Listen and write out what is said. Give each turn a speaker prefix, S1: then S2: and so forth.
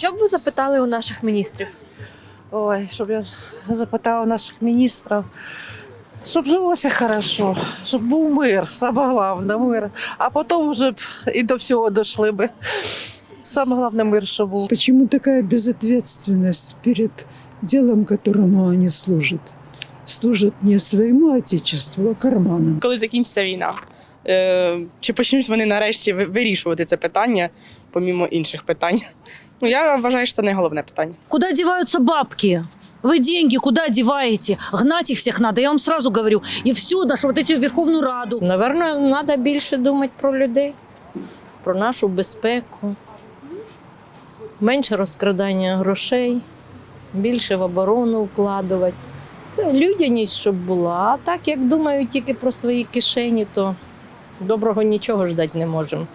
S1: Що б ви запитали у наших міністрів?
S2: Ой, щоб я запитала наших міністрів, щоб жилося хорошо, щоб був мир, саме головне мир. А потім вже б і до всього дійшли би. Саме головне мир, щоб був.
S3: Почему такая безответственность перед делом, которому они служат? Служат не своему отечеству, а карманам.
S4: коли закінчиться війна. Е, чи почнуть вони нарешті вирішувати це питання, помімо інших питань? Ну, я вважаю, що це не головне питання.
S5: Куда деваются бабки? Вы деньги куда деваете? Гнать их всех надо, я вам сразу говорю. И все, даже вот эти в Верховную Раду.
S6: Наверно, треба більше думати про людей, про нашу безпеку, менше розкрадання грошей, більше в оборону вкладувати. Це людяність, щоб була. А так, як думають тільки про свої кишені, то доброго нічого ждати не можемо.